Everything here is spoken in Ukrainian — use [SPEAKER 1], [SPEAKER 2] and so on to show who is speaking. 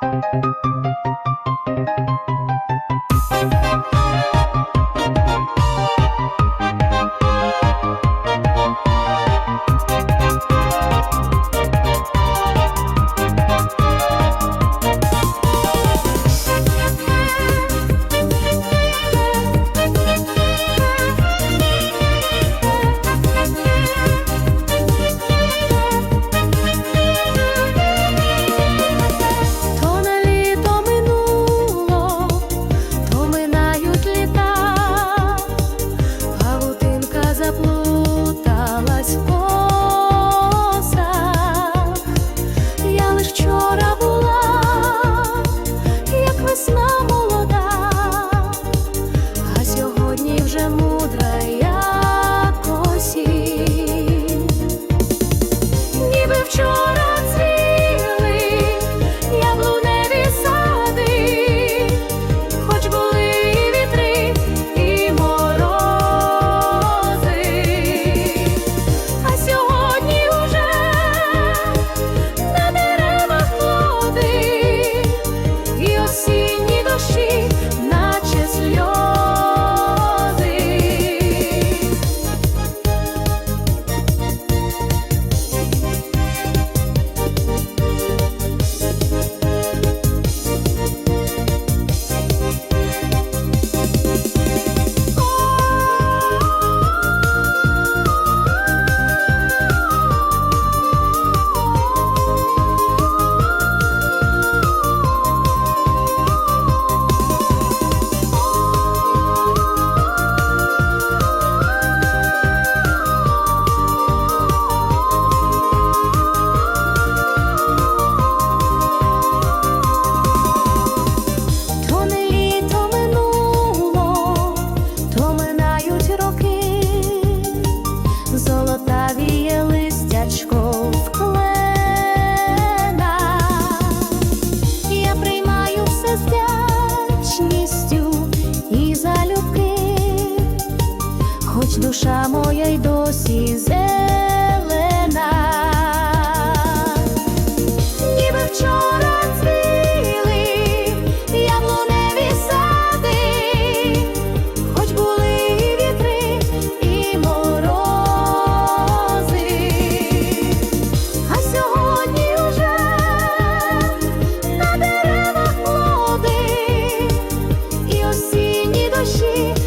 [SPEAKER 1] Thank you. Як осінь ніби вчора хоч душа моя й досі зелена, ніби вчора цвіли яблуневі сади, хоч були і вітри і морози, а сьогодні уже на деревах плоди і осінні дощі.